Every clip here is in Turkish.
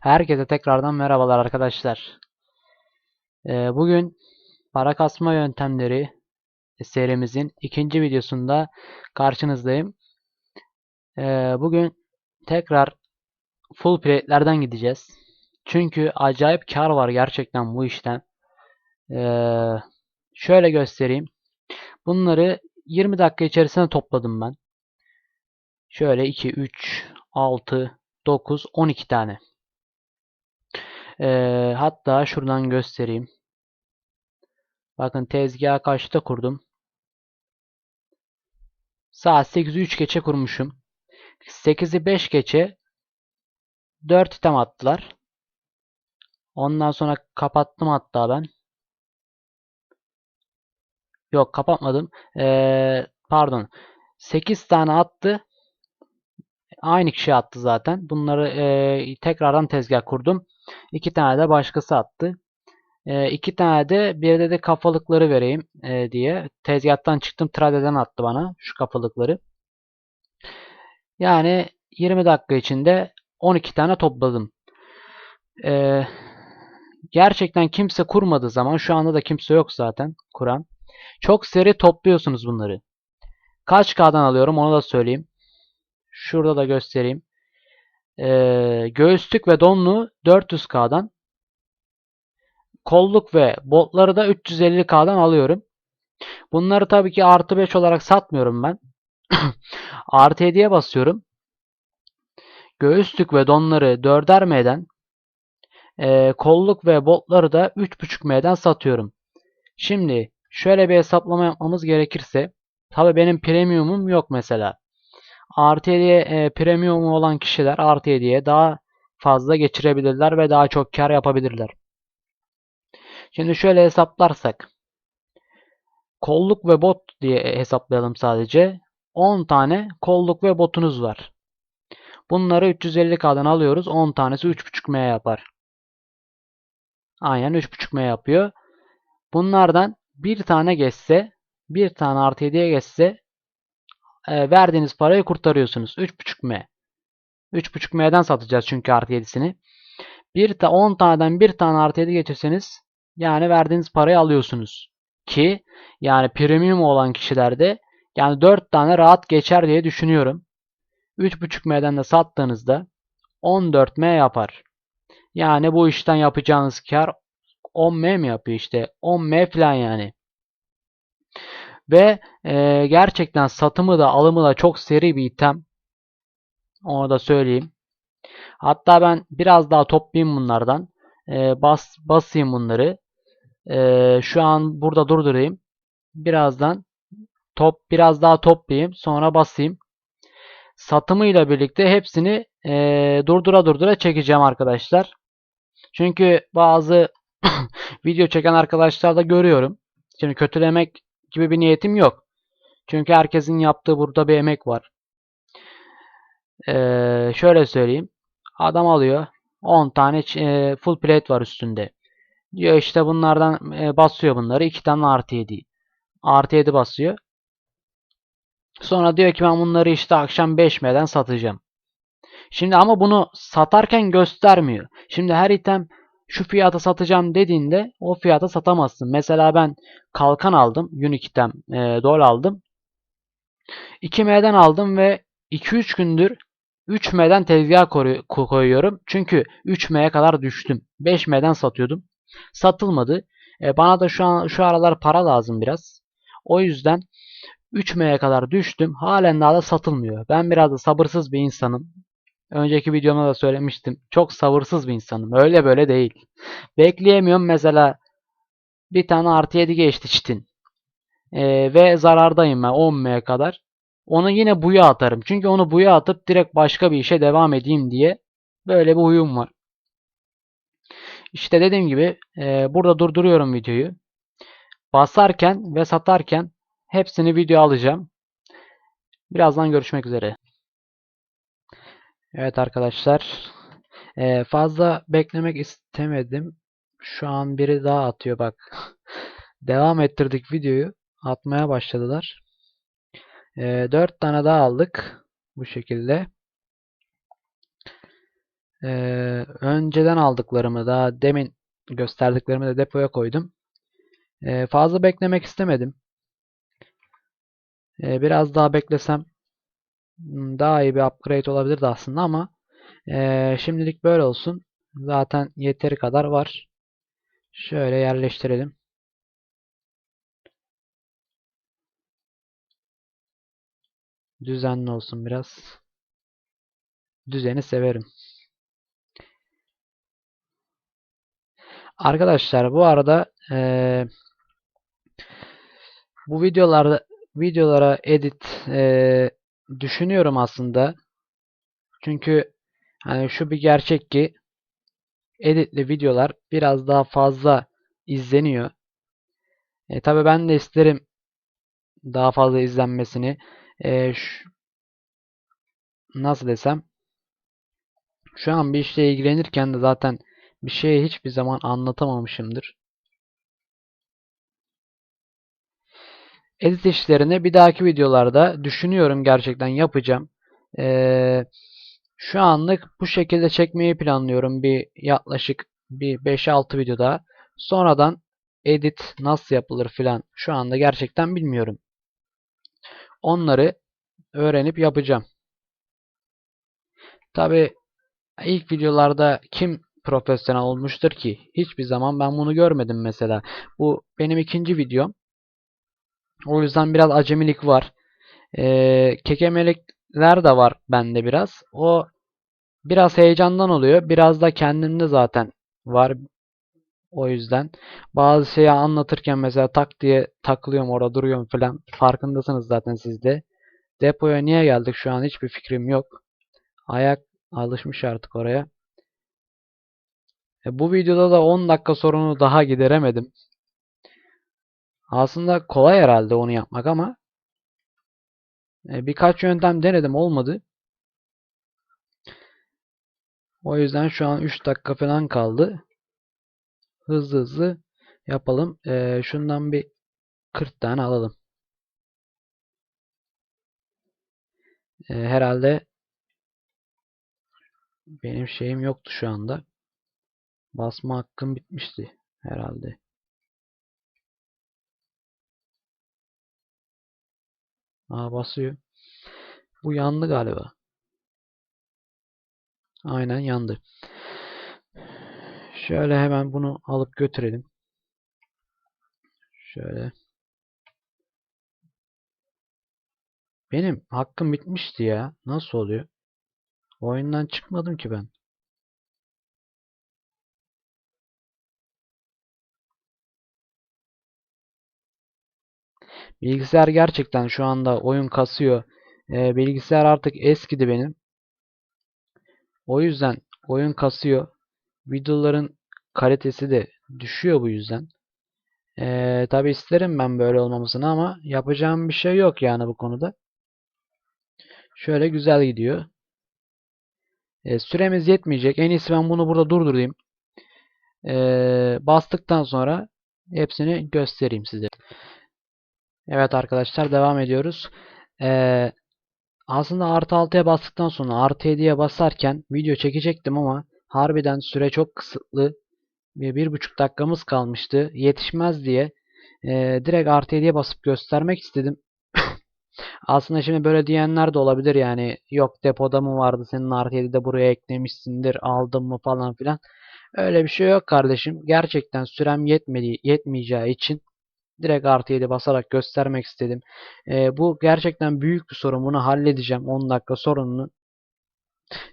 Herkese tekrardan merhabalar arkadaşlar. Ee, bugün para kasma yöntemleri serimizin ikinci videosunda karşınızdayım. Ee, bugün tekrar full plate'lerden gideceğiz. Çünkü acayip kar var gerçekten bu işten. Ee, şöyle göstereyim. Bunları 20 dakika içerisinde topladım ben. Şöyle 2, 3, 6, 9, 12 tane. Ee, hatta şuradan göstereyim. Bakın tezgahı kaçta kurdum? Saat 8'i 3 geçe kurmuşum. 8'i 5 geçe 4 item attılar. Ondan sonra kapattım hatta ben. Yok kapatmadım. Ee, pardon. 8 tane attı. Aynı kişi attı zaten. Bunları e, tekrardan tezgah kurdum. 2 tane de başkası attı. E, iki tane de bir de, de kafalıkları vereyim e, diye. Tezgahtan çıktım. Trade'den attı bana şu kafalıkları. Yani 20 dakika içinde 12 tane topladım. E, gerçekten kimse kurmadığı zaman şu anda da kimse yok zaten kuran. Çok seri topluyorsunuz bunları. Kaç K'dan alıyorum onu da söyleyeyim. Şurada da göstereyim. Ee, göğüslük ve donlu 400K'dan kolluk ve botları da 350K'dan alıyorum. Bunları tabii ki artı 5 olarak satmıyorum ben. artı 7'ye basıyorum. Göğüslük ve donları 4'er M'den e, kolluk ve botları da 3.5 M'den satıyorum. Şimdi şöyle bir hesaplama yapmamız gerekirse tabii benim premiumum yok mesela. Artı 7'ye e, premium olan kişiler artı 7'ye daha fazla geçirebilirler ve daha çok kar yapabilirler. Şimdi şöyle hesaplarsak kolluk ve bot diye hesaplayalım sadece. 10 tane kolluk ve botunuz var. Bunları 350K'dan alıyoruz. 10 tanesi 3.5M yapar. Aynen 3.5M yapıyor. Bunlardan bir tane geçse, bir tane artı 7'ye geçse e, verdiğiniz parayı kurtarıyorsunuz. 3.5M. 3.5M'den satacağız çünkü artı 7'sini. Bir ta 10 taneden bir tane artı 7 geçirseniz yani verdiğiniz parayı alıyorsunuz. Ki yani premium olan kişilerde yani 4 tane rahat geçer diye düşünüyorum. 3.5M'den de sattığınızda 14M yapar. Yani bu işten yapacağınız kar 10M mi yapıyor işte 10M falan yani. Ve e, gerçekten satımı da alımı da çok seri bir item. Onu da söyleyeyim. Hatta ben biraz daha toplayayım bunlardan. E, bas basayım bunları. E, şu an burada durdurayım. Birazdan top biraz daha toplayayım. Sonra basayım. Satımıyla birlikte hepsini e, durdura durdura çekeceğim arkadaşlar. Çünkü bazı video çeken arkadaşlar da görüyorum. Şimdi kötülemek gibi bir niyetim yok. Çünkü herkesin yaptığı burada bir emek var. Ee, şöyle söyleyeyim. Adam alıyor. 10 tane e, full plate var üstünde. Diyor işte bunlardan e, basıyor bunları. 2 tane artı 7. Artı 7 basıyor. Sonra diyor ki ben bunları işte akşam 5M'den satacağım. Şimdi ama bunu satarken göstermiyor. Şimdi her item şu fiyata satacağım dediğinde o fiyata satamazsın. Mesela ben kalkan aldım. Unique'den e, dol aldım. 2M'den aldım ve 2-3 gündür 3M'den tezgah koyuyorum. Çünkü 3M'ye kadar düştüm. 5M'den satıyordum. Satılmadı. E, bana da şu an şu aralar para lazım biraz. O yüzden 3M'ye kadar düştüm. Halen daha da satılmıyor. Ben biraz da sabırsız bir insanım. Önceki videomda da söylemiştim. Çok sabırsız bir insanım. Öyle böyle değil. Bekleyemiyorum mesela bir tane artı 7 geçti çitin. Ee, ve zarardayım ben 10M'ye kadar. Onu yine buya atarım. Çünkü onu buya atıp direkt başka bir işe devam edeyim diye böyle bir huyum var. İşte dediğim gibi e, burada durduruyorum videoyu. Basarken ve satarken hepsini video alacağım. Birazdan görüşmek üzere. Evet arkadaşlar. Ee, fazla beklemek istemedim. Şu an biri daha atıyor bak. Devam ettirdik videoyu. Atmaya başladılar. Ee, 4 tane daha aldık. Bu şekilde. Ee, önceden aldıklarımı daha demin gösterdiklerimi de depoya koydum. Ee, fazla beklemek istemedim. Ee, biraz daha beklesem daha iyi bir upgrade olabilirdi aslında ama ee, şimdilik böyle olsun. Zaten yeteri kadar var. Şöyle yerleştirelim. Düzenli olsun biraz. Düzeni severim. Arkadaşlar bu arada eee, bu videolarda videolara edit eee, düşünüyorum aslında. Çünkü hani şu bir gerçek ki editli videolar biraz daha fazla izleniyor. E, tabii ben de isterim daha fazla izlenmesini. E, şu- nasıl desem şu an bir işle ilgilenirken de zaten bir şeyi hiçbir zaman anlatamamışımdır. Edit işlerini bir dahaki videolarda düşünüyorum gerçekten yapacağım. Ee, şu anlık bu şekilde çekmeyi planlıyorum bir yaklaşık bir 5-6 videoda. Sonradan edit nasıl yapılır filan şu anda gerçekten bilmiyorum. Onları öğrenip yapacağım. Tabi ilk videolarda kim profesyonel olmuştur ki? Hiçbir zaman ben bunu görmedim mesela. Bu benim ikinci videom. O yüzden biraz acemilik var. Ee, kekemelikler de var bende biraz. O biraz heyecandan oluyor. Biraz da kendimde zaten var. O yüzden bazı şeyi anlatırken mesela tak diye takılıyorum orada duruyorum falan. Farkındasınız zaten siz de. Depoya niye geldik şu an hiçbir fikrim yok. Ayak alışmış artık oraya. E, bu videoda da 10 dakika sorunu daha gideremedim. Aslında kolay herhalde onu yapmak ama e, birkaç yöntem denedim olmadı. O yüzden şu an 3 dakika falan kaldı. Hızlı hızlı yapalım. Ee, şundan bir 40 tane alalım. Ee, herhalde benim şeyim yoktu şu anda. Basma hakkım bitmişti herhalde. Aa basıyor. Bu yandı galiba. Aynen yandı. Şöyle hemen bunu alıp götürelim. Şöyle. Benim hakkım bitmişti ya. Nasıl oluyor? Oyundan çıkmadım ki ben. Bilgisayar gerçekten şu anda oyun kasıyor. Ee, bilgisayar artık eskidi benim. O yüzden oyun kasıyor. Videoların kalitesi de düşüyor bu yüzden. Ee, tabi isterim ben böyle olmamasını ama yapacağım bir şey yok yani bu konuda. Şöyle güzel gidiyor. Ee, süremiz yetmeyecek. En iyisi ben bunu burada durdurayım. Ee, bastıktan sonra hepsini göstereyim size. Evet arkadaşlar devam ediyoruz. Ee, aslında artı 6'ya bastıktan sonra artı 7'ye basarken video çekecektim ama harbiden süre çok kısıtlı. Bir, bir buçuk dakikamız kalmıştı. Yetişmez diye e, direkt artı 7'ye basıp göstermek istedim. Aslında şimdi böyle diyenler de olabilir yani yok depoda mı vardı senin artı 7'de buraya eklemişsindir aldım mı falan filan. Öyle bir şey yok kardeşim. Gerçekten sürem yetmediği, yetmeyeceği için direkt artı 7 basarak göstermek istedim. E, bu gerçekten büyük bir sorun. Bunu halledeceğim 10 dakika sorununu.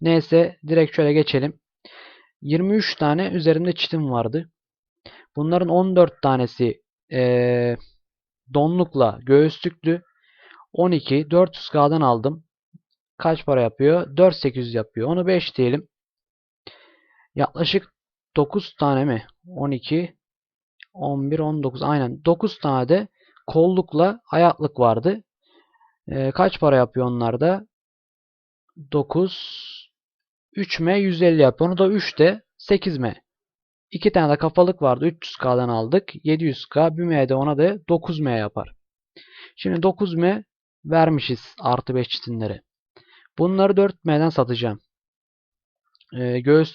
Neyse direkt şöyle geçelim. 23 tane üzerinde çitim vardı. Bunların 14 tanesi e, donlukla göğüslüklü. 12 400K'dan aldım. Kaç para yapıyor? 4800 yapıyor. Onu 5 diyelim. Yaklaşık 9 tane mi? 12 11 19 aynen 9 tane de kollukla ayaklık vardı. E, kaç para yapıyor onlar da? 9 3M 150 yapıyor. Onu da 3 de 8M. 2 tane de kafalık vardı. 300K'dan aldık. 700K. 1M de ona da 9M yapar. Şimdi 9M vermişiz artı 5 çitinleri. Bunları 4M'den satacağım. e, göğüs